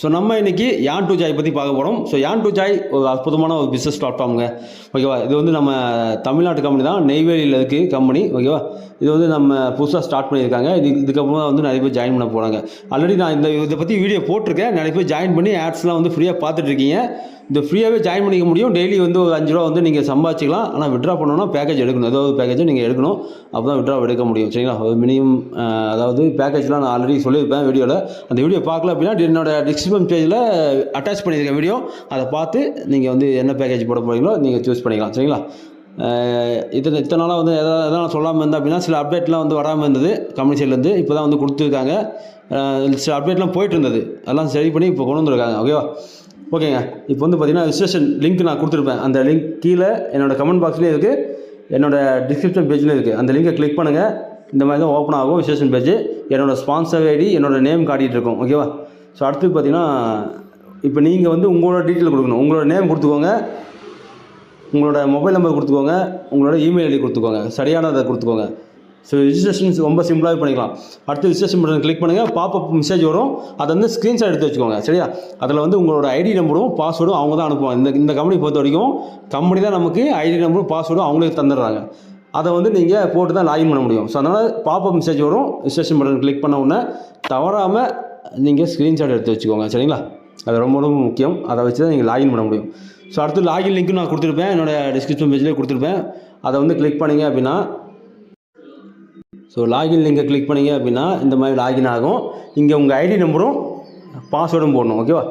So நம்ம இன்னைக்கு யான் டூ ஜாய் பற்றி பார்க்க போகிறோம் ஸோ யான் டூ ஜாய் ஒரு அற்புதமான ஒரு பிஸ்னஸ் பிளாட்ஃபார்முங்க ஓகேவா இது வந்து நம்ம தமிழ்நாட்டு கம்பெனி தான். நெய்வேலியில் இருக்குது கம்பெனி ஓகேவா இது வந்து நம்ம புதுசாக ஸ்டார்ட் பண்ணியிருக்காங்க. இது இதுக்கப்புறம் வந்து நிறைய பேர் ஜாயின் பண்ண போகிறாங்க ஆல்ரெடி நான் இந்த இதை பற்றி வீடியோ போட்டிருக்கேன். நிறைய பேர் ஜாயின் பண்ணி ஆட்ஸ்லாம் வந்து ஃப்ரீயாக பார்த்துட்ருக்கீங்க இந்த ஃப்ரீயாகவே ஜாயின் பண்ணிக்க முடியும். டெய்லி வந்து ஒரு அஞ்சு ரூபா வந்து நீங்கள் சம்பாதிச்சிக்கலாம். ஆனால் விட்ரா பண்ணணும்னா பேக்கேஜ் எடுக்கணும். ஏதாவது பேக்கேஜை நீங்கள் எடுக்கணும். அப்போ தான் விட்ரா எடுக்க முடியும். சரிங்களா? ஒரு மினிமம் அதாவது பேக்கேஜ்லாம் நான் ஆல்ரெடி சொல்லியிருப்பேன் வீடியோவில் அந்த வீடியோ பார்க்கல அப்படின்னா என்னோட டிஸ்கிரிப்ஷன் பேஜில் அட்டாச் பண்ணியிருக்கேன் வீடியோ அதை பார்த்து நீங்கள் வந்து என்ன பேக்கேஜ் போட போகிறீங்களோ நீங்கள் சூஸ் பண்ணிக்கலாம். சரிங்களா? இத்தனை இத்தனை நாளாக வந்து எதாவது எதாவது சொல்லாமல் இருந்தேன் அப்படின்னா சில அப்டேட்லாம் வந்து வராமல் இருந்தது கம்பெனி சைட்லேருந்து இப்போ தான் வந்து கொடுத்துருக்காங்க. சில அப்டேட்லாம் போயிட்டு இருந்தது. அதெல்லாம் சரி பண்ணி இப்போ கொண்டு வந்துருக்காங்க ஓகேவா ஓகேங்க இப்போ வந்து பார்த்தீங்கன்னா ரிஜிஸ்ட்ரேஷன் லிங்க் நான் கொடுத்துருப்பேன். அந்த லிங்க் கீழே என்னோடய கமெண்ட் பாக்ஸ்லேயும் இருக்குது என்னோடய டிஸ்கிரிப்ஷன் பேஜ்லேயும் இருக்குது அந்த லிங்கை கிளிக் பண்ணுங்கள் இந்த மாதிரி தான் ஓப்பன் ஆகும் ரிஜிஸ்ட்ரேஷன் பேஜ் என்னோடய ஸ்பான்சர் ஐடி என்னோட நேம் காட்டிகிட்டு இருக்கும் ஓகேவா ஸோ அடுத்து பார்த்தீங்கன்னா இப்போ நீங்கள் வந்து உங்களோட டீட்டெயில் கொடுக்கணும். உங்களோட நேம் கொடுத்துக்கோங்க. உங்களோட மொபைல் நம்பர் கொடுத்துக்கோங்க. உங்களோட இமெயில் ஐடி கொடுத்துக்கோங்க. சரியானதை கொடுத்துக்கோங்க. ஸோ ரிஜிஸ்ட்ரேஷன் ரொம்ப சிம்பிளாகவே பண்ணிக்கலாம். அடுத்து ரிஜிஸ்ட்ரேஷன் பட்டன் கிளிக் பண்ணுங்கள் பாப்பப் மெசேஜ் வரும். அதை வந்து ஸ்க்ரீன்ஷாட் எடுத்து வச்சுக்கோங்க. சரியா? அதில் வந்து உங்களோட ஐடி நம்பரும் பாஸ்வேர்டும் அவங்க தான் அனுப்புவாங்க. இந்த இந்த கம்பெனி பொறுத்த வரைக்கும் கம்பெனி தான் நமக்கு ஐடி நம்பரும் பாஸ்வேர்டும் அவங்களே தந்துடுறாங்க. அதை வந்து நீங்கள் போட்டு தான் லாகின் பண்ண முடியும். ஸோ அதனால் பாப்பப் மெசேஜ் வரும். ரிஜிஸ்ட்ரேஷன் பட்டன் கிளிக் பண்ண உடனே தவறாமல் நீங்கள் ஸ்க்ரீன்ஷாட் எடுத்து வச்சுக்கோங்க சரிங்களா? அது ரொம்ப ரொம்ப முக்கியம். அதை வச்சு தான் நீங்கள் லாகின் பண்ண முடியும். ஸோ அடுத்து லாகின் லிங்க்கும் நான் கொடுத்துருப்பேன். என்னோட டிஸ்கிரிப்ஷன் பேஜ்லேயே கொடுத்துருப்பேன். அதை வந்து கிளிக் பண்ணீங்க அப்படின்னா ஸோ லாகின் லிங்கை கிளிக் பண்ணீங்க அப்படின்னா இந்த மாதிரி லாகின் ஆகும். இங்கே உங்கள் ஐடி நம்பரும் பாஸ்வேர்டும் போடணும் ஓகேவா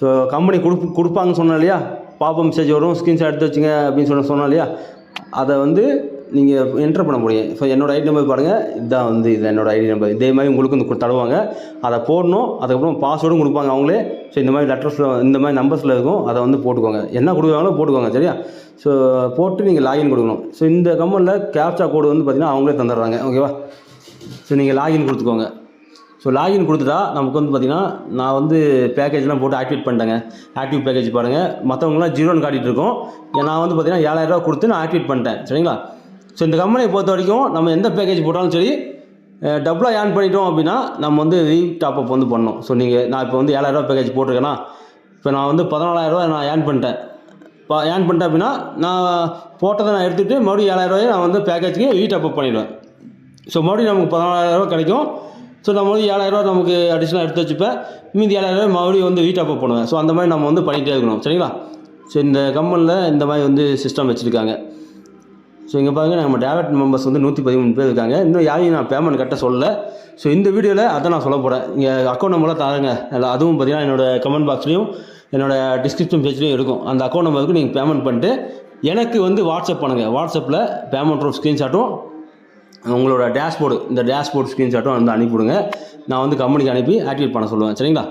ஸோ கம்பெனி கொடுப்பு கொடுப்பாங்கன்னு சொன்னேன் இல்லையா? பாப்பம் மெசேஜ் வரும் ஸ்க்ரீன்ஷாட் எடுத்து வச்சுங்க அப்படின்னு சொன்ன சொன்னேன் இல்லையா? அதை வந்து நீங்கள் என்ட்ரு பண்ண முடியும். ஸோ என்னோடய ஐடி நம்பர் பாருங்கள் இதுதான் வந்து இது என்னோடய ஐடி நம்பர் இதே மாதிரி உங்களுக்கு வந்து தருவாங்க. அதை போடணும். அதுக்கப்புறம் பாஸ்வேர்டும் கொடுப்பாங்க அவங்களே. ஸோ இந்த மாதிரி லெட்டர்ஸில் இந்த மாதிரி நம்பர்ஸில் இருக்கும். அதை வந்து போட்டுக்கோங்க. என்ன கொடுக்குறாங்களோ போட்டுக்கோங்க சரியா? ஸோ போட்டு நீங்கள் லாகின் கொடுக்கணும். ஸோ இந்த கம்பெனியில் கேப்சா கோடு வந்து பார்த்திங்கன்னா அவங்களே தந்துடுறாங்க. ஓகேவா ஸோ நீங்கள் லாகின் கொடுத்துக்கோங்க. ஸோ லாகின் கொடுத்துட்டா நமக்கு வந்து பார்த்திங்கன்னா நான் வந்து பேக்கேஜ்லாம் போட்டு ஆக்டிவேட் பண்ணிட்டேங்க. ஆக்டிவ் பேக்கேஜ் பாருங்கள் மற்றவங்களாம் ஜீரோன்னு காட்டிகிட்டு இருக்கோம். நான் வந்து பார்த்திங்கன்னா ஏழாயிரரூவா கொடுத்து நான் ஆக்டிவேட் பண்ணிட்டேன். சரிங்களா? ஸோ இந்த கம்பெனியை பொறுத்த வரைக்கும் நம்ம எந்த பேக்கேஜ் போட்டாலும் சரி டபுளாக ஏர்ன் பண்ணிட்டோம் அப்படின்னா நம்ம வந்து ரீ டாப்அப் வந்து பண்ணணும். ஸோ நீங்கள் நான் இப்போ வந்து ஏழாயிரரூவா பேக்கேஜ் போட்டிருக்கேன்னா இப்போ நான் வந்து பதினாலாயிரரூவா நான் ஏர்ன் பண்ணிட்டேன். இப்போ ஏர்ன் பண்ணிட்டேன் அப்படின்னா நான் போட்டதை நான் எடுத்துகிட்டு மறுபடியும் ஏழாயிரரூவாயை நான் வந்து பேக்கேஜ்க்கு ரீ டாப்அப் பண்ணிடுவேன். ஸோ மறுபடியும் நமக்கு பதினாலாயிரரூவா கிடைக்கும். ஸோ நம்ம வந்து ஏழாயிரரூவா நமக்கு அடிஷ்னலாக எடுத்து வச்சுப்பேன். மீதி ஏழாயிரரூவா மறுபடியும் வந்து வீட் அப் பண்ணுவேன். ஸோ அந்த மாதிரி நம்ம வந்து பண்ணிகிட்டே இருக்கணும். சரிங்களா? ஸோ இந்த கம்பெனியில் இந்த மாதிரி வந்து சிஸ்டம் வச்சுருக்காங்க. ஸோ இங்கே பாருங்கள் நம்ம டேரக்ட் மெம்பர்ஸ் வந்து நூற்றி பதிமூணு பேர் இருக்காங்க. இன்னும் யாரையும் நான் பேமெண்ட் கட்ட சொல்லல. ஸோ இந்த வீடியோவில் அதை நான் சொல்ல போகிறேன் இங்கே அக்கௌண்ட் நம்பரில் தாருங்க. இல்லை அதுவும் பார்த்தீங்கன்னா என்னோடய கமெண்ட் பாக்ஸ்லேயும் என்னோட டிஸ்கிரிப்ஷன் பேஜ்லேயும் இருக்கும். அந்த அக்கௌண்ட் நம்பருக்கு நீங்கள் பேமெண்ட் பண்ணிட்டு எனக்கு வந்து வாட்ஸ்அப் பண்ணுங்கள் வாட்ஸ்அப்பில் பேமெண்ட்டும் ஸ்க்ரீன்ஷாட்டும் உங்களோட டேஷ்போர்டு இந்த டேஷ்போர்ட் ஸ்க்ரீன்ஷாட்டும் வந்து அனுப்பிவிடுங்க. நான் வந்து கம்பெனிக்கு அனுப்பி ஆக்டிவேட் பண்ண சொல்லுவேன். சரிங்களா?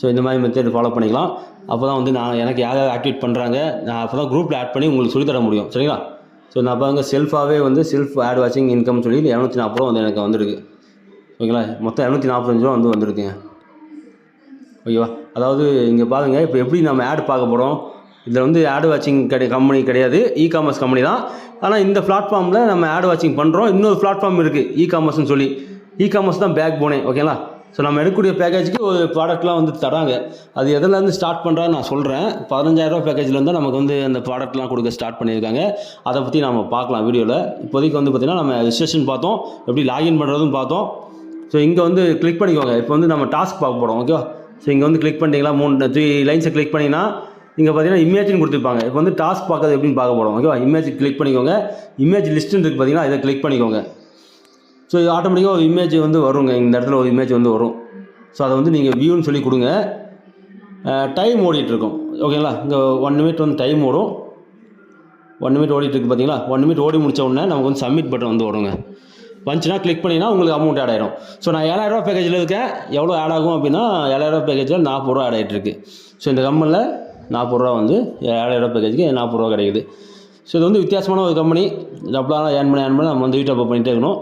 ஸோ இந்த மாதிரி மெத்தட் ஃபாலோ பண்ணிக்கலாம். அப்போ தான் வந்து நான் எனக்கு யார் யார் ஆக்டிவேட் பண்ணுறாங்க நான் அப்போ தான் குரூப்பில் ஆட் பண்ணி உங்களுக்கு சொல்லித்தர முடியும். சரிங்களா? ஸோ நான் பாருங்க செல்ஃபாகவே வந்து செல்ஃப் ஆட் வாட்சிங் இன்கம் சொல்லி இரநூத்தி நாற்பது ரூபா வந்து எனக்கு வந்திருக்கு. ஓகேங்களா? மொத்தம் இரநூத்தி நாற்பத்தஞ்சு ரூபா வந்து வந்திருக்குங்க. ஓகேவா? அதாவது இங்கே பாருங்கள் இப்போ எப்படி நம்ம ஆட் பார்க்க போகிறோம் இதில் வந்து ஆட் வாட்சிங் கிடை கம்பெனி கிடையாது. இ காமர்ஸ் கம்பெனி தான். ஆனால் இந்த பிளாட்ஃபார்மில் நம்ம ஆட் வாட்சிங் பண்ணுறோம் இன்னொரு பிளாட்ஃபார்ம் இருக்குது இ காமர்ஸ்னு சொல்லி. இ காமர்ஸ் தான் பேக் போனே ஓகேங்களா? ஸோ நம்ம எடுக்கக்கூடிய பேக்கேஜுக்கு ஒரு ப்ராடக்ட்லாம் வந்து தராங்க. அது எதுலேருந்து ஸ்டார்ட் பண்ணுறான்னு நான் சொல்கிறேன் பதினஞ்சாயிரரூபா பேக்கேஜ்லேருந்து நமக்கு வந்து அந்த ப்ராடக்ட்லாம் கொடுக்க ஸ்டார்ட் பண்ணியிருக்காங்க. அதை பற்றி நம்ம பார்க்கலாம் வீடியோவில் இப்போதைக்கு வந்து பார்த்திங்கன்னா நம்ம ரிஜிஸ்ட்ரேஷன் பார்த்தோம். எப்படி லாகின் பண்ணுறதும் பார்த்தோம். ஸோ இங்கே வந்து கிளிக் பண்ணிக்கோங்க. இப்போ வந்து நம்ம டாஸ்க் பார்க்க போகிறோம் ஓகேவா ஸோ இங்கே வந்து கிளிக் பண்ணிட்டீங்களா? மூணு த்ரீ லைன்ஸை கிளிக் பண்ணிங்கன்னா இங்கே பார்த்தீங்கன்னா இமேஜ்னு கொடுத்துருப்பாங்க. இப்போ வந்து டாஸ்க் பார்க்கறது எப்படின்னு பார்க்க போகிறோம் ஓகேவா இமேஜ் கிளிக் பண்ணிக்கோங்க. இமேஜ் லிஸ்ட்டுன்னு இருக்குது பார்த்தீங்கன்னா இதை கிளிக் பண்ணிக்கோங்க. ஸோ ஆட்டோமேட்டிக்காக ஒரு இமேஜ் வந்து வருங்க. இந்த இடத்துல ஒரு இமேஜ் வந்து வரும். ஸோ அதை வந்து நீங்கள் வியூன்னு சொல்லி கொடுங்க. டைம் ஓடிட்டுருக்கும் ஓகேங்களா இங்கே ஒன் மினிட் வந்து டைம் ஓடும். ஒன் மினிட் ஓடிட்டுருக்கு பார்த்தீங்களா ஒன் மினிட் ஓடி முடிச்ச உடனே நமக்கு வந்து சப்மிட் பட்டன் வந்து வருங்க. வந்துச்சுன்னா கிளிக் பண்ணிங்கன்னா உங்களுக்கு அமௌண்ட் ஆட் ஆகிடும் ஸோ நான் ஏழாயிரரூவா பேக்கேஜில் இருக்கேன். எவ்வளோ ஆட் ஆகும் அப்படின்னா ஏழாயிரரூவா பேக்கேஜில் நாற்பது ரூபா ஆட் ஆகிட்டு இருக்கு. ஸோ இந்த கம்பெனியில் நாற்பது ரூபா வந்து ஏழாயிரரூவா பேக்கேஜுக்கு நாற்பது ரூபா கிடைக்குது. ஸோ இது வந்து வித்தியாசமான ஒரு கம்பெனி டபுளாக ஏர்ன் பண்ணி ஏர்ன் பண்ணி நம்ம வந்து வீட்டை பண்ணிகிட்டே இருக்கணும்.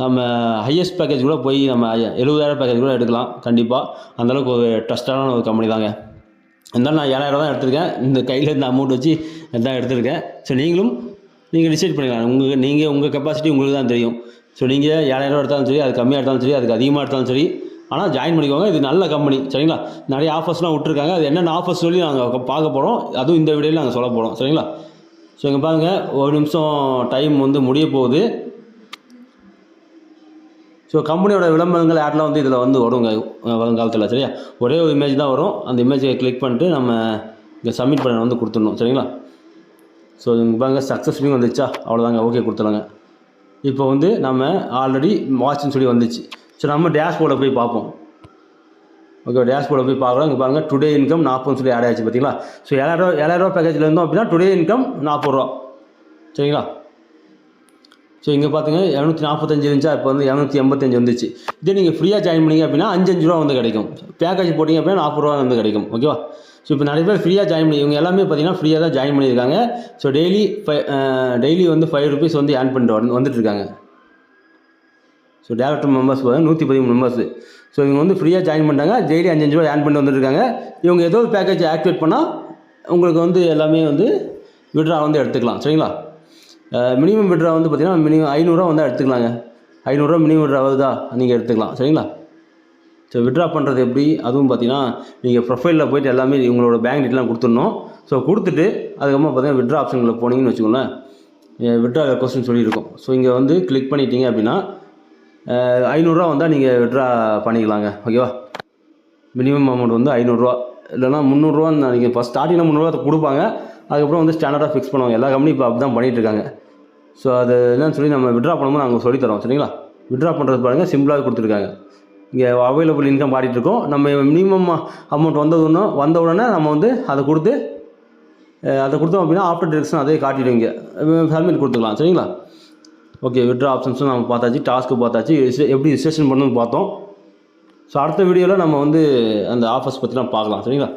நம்ம ஹையஸ்ட் பேக்கேஜ் கூட போய் நம்ம எழுபதாயிரம் பேக்கேஜ் கூட எடுக்கலாம். கண்டிப்பாக அந்தளவுக்கு ஒரு ட்ரஸ்டான ஒரு கம்பெனி தாங்க. இருந்தாலும் நான் ஏழாயிரம் தான் எடுத்திருக்கேன். இந்த கையில் இந்த அமௌண்ட் வச்சு தான் எடுத்திருக்கேன். ஸோ நீங்களும் நீங்கள் டிசைட் பண்ணிக்கலாம். உங்கள் நீங்கள் உங்கள் கெப்பாசிட்டி உங்களுக்கு தான் தெரியும். ஸோ நீங்கள் ஏழாயிரம் எடுத்தாலும் சரி அது கம்மியாக எடுத்தாலும் சரி அதுக்கு அதிகமாக எடுத்தாலும் சரி ஆனால் ஜாயின் பண்ணிக்கோங்க. இது நல்ல கம்பெனி சரிங்களா? நிறைய ஆஃபர்ஸ்லாம் விட்ருக்காங்க அது என்னென்ன ஆஃபர்ஸ் சொல்லி நாங்கள் பார்க்க போகிறோம் அதுவும் இந்த வீடியோவில் நாங்கள் சொல்ல போகிறோம் சரிங்களா? ஸோ இங்கே பாருங்கள் ஒரு நிமிஷம் டைம் வந்து முடிய போகுது. ஸோ கம்பெனியோட விளம்பரங்கள் ஆட்லாம் வந்து இதில் வந்து வருங்க வருங்காலத்தில் சரியா? ஒரே ஒரு இமேஜ் தான் வரும். அந்த இமேஜை கிளிக் பண்ணிட்டு நம்ம இங்கே சப்மிட் பண்ண வந்து கொடுத்துடணும் சரிங்களா? ஸோ இங்கே பாருங்க சக்ஸஸ்ஃபுல்லும் வந்துச்சா அவ்வளோதாங்க ஓகே கொடுத்துருங்க இப்போ வந்து நம்ம ஆல்ரெடி வாட்ச்னு சொல்லி வந்துச்சு. ஸோ நம்ம டேஷ்போர்டை போய் பார்ப்போம். ஓகே டேஷ்போர்டை போய் பார்க்குறோம். இங்கே பாருங்கள் டுடே இன்கம் நாற்பதுன்னு சொல்லி ஆட் ஆச்சு பார்த்தீங்களா ஸோ ஏழாயிரம் ஏழாயிரரூவா பேக்கேஜில் இருந்தோம் அப்படின்னா டுடே இன்கம் நாற்பது ரூபா சரிங்களா? ஸோ இங்கே பார்த்துங்க இரநூத்தி நாற்பத்தஞ்சு இருந்துச்சா இப்போ வந்து இரநூத்தி எண்பத்தஞ்சு வந்துச்சு. இதே நீங்கள் ஃப்ரீயாக ஜாயின் பண்ணீங்க அப்படின்னா அஞ்சு அஞ்சு ரூபா வந்து கிடைக்கும். பேக்கேஜ் போட்டிங்க அப்படின்னா நாற்பது ரூபா வந்து கிடைக்கும். ஓகேவா ஸோ இப்போ நிறைய பேர் ஃப்ரீயாக ஜாயின் பண்ணி இவங்க எல்லாமே பார்த்தீங்கன்னா ஃப்ரீயாக தான் ஜாயின் பண்ணியிருக்காங்க. ஸோ டெய்லி ஃபை டெய்லி வந்து ஃபைவ் ருபீஸ் வந்து ஏர்ன் பண்ணிட்டு வந்து வந்துட்டு இருக்காங்க ஸோ டேரக்டர் மெம்பர்ஸ் பார்த்தீங்கன்னா நூற்றி பதிமூணு மெம்பர்ஸ் ஸோ இவங்க வந்து ஃப்ரீயாக ஜாயின் பண்ணிட்டாங்க. டெய்லி அஞ்சு ரூபா ஏர்ன் பண்ணிட்டு வந்துருக்காங்க இவங்க ஏதோ ஒரு பேக்கேஜ் ஆக்டிவேட் பண்ணால் உங்களுக்கு வந்து எல்லாமே வந்து விட்ரா வந்து எடுத்துக்கலாம். சரிங்களா? மினிமம் விட்ரா வந்து பார்த்தீங்கன்னா மினிமம் ஐநூறுரூவா வந்தால் எடுத்துக்கலாங்க. ஐநூறுரூவா மினிமம் விட்ரா வருதா? நீங்கள் எடுத்துக்கலாம். சரிங்களா? ஸோ விட்ரா பண்ணுறது எப்படி? அதுவும் பார்த்தீங்கன்னா நீங்கள் ப்ரொஃபைலில் போயிட்டு எல்லாமே உங்களோட பேங்க் டீட்டெலாம் கொடுத்துடணும். ஸோ கொடுத்துட்டு அதுக்கப்புறமா பார்த்தீங்கன்னா விட்ரா ஆப்ஷனில் போனீங்கன்னு வச்சுக்கோங்களேன். விட்ரா கொஸ்டின் சொல்லியிருக்கோம் ஸோ இங்கே வந்து கிளிக் பண்ணிட்டீங்க அப்படின்னா ஐநூறுரூவா வந்தால் நீங்கள் விட்ரா பண்ணிக்கலாங்க. ஓகேவா மினிமம் அமௌண்ட் வந்து ஐநூறுரூவா இல்லைனா முந்நூறுரூவா நீங்கள் ஃபஸ்ட் ஸ்டார்டிங்கில் முந்நூறுரூவா கொடுப்பாங்க. அதுக்கப்புறம் வந்து ஸ்டாண்டர்டாக ஃபிக்ஸ் பண்ணுவாங்க. எல்லா கம்பெனி இப்போ அப்படி தான் பண்ணிகிட்டு இருக்காங்க. ஸோ அது என்னன்னு சொல்லி நம்ம விட்ரா பண்ணும்போது நாங்கள் சொல்லித்தரோம் சரிங்களா? விட்ரா பண்ணுறது பாருங்கள் சிம்பிளாக கொடுத்துருக்காங்க. இங்கே அவைலபிள் இன்கம் மாறிட்டுருக்கோம் நம்ம மினிமம் அமௌண்ட் வந்ததுன்னு வந்த உடனே நம்ம வந்து அதை கொடுத்து அதை கொடுத்தோம் அப்படின்னா ஆஃப்டர் டிரெக்ஷன் அதே காட்டிடுவீங்க சப்மிட் கொடுத்துக்கலாம். சரிங்களா? ஓகே விட்ரா ஆப்ஷன்ஸும் நம்ம பார்த்தாச்சு டாஸ்க்கு பார்த்தாச்சு எப்படி ரிஜிஸ்ட்ரேஷன் பண்ணணும்னு பார்த்தோம். ஸோ அடுத்த வீடியோவில் நம்ம வந்து அந்த ஆஃபர்ஸ் பற்றிலாம் பார்க்கலாம். சரிங்களா?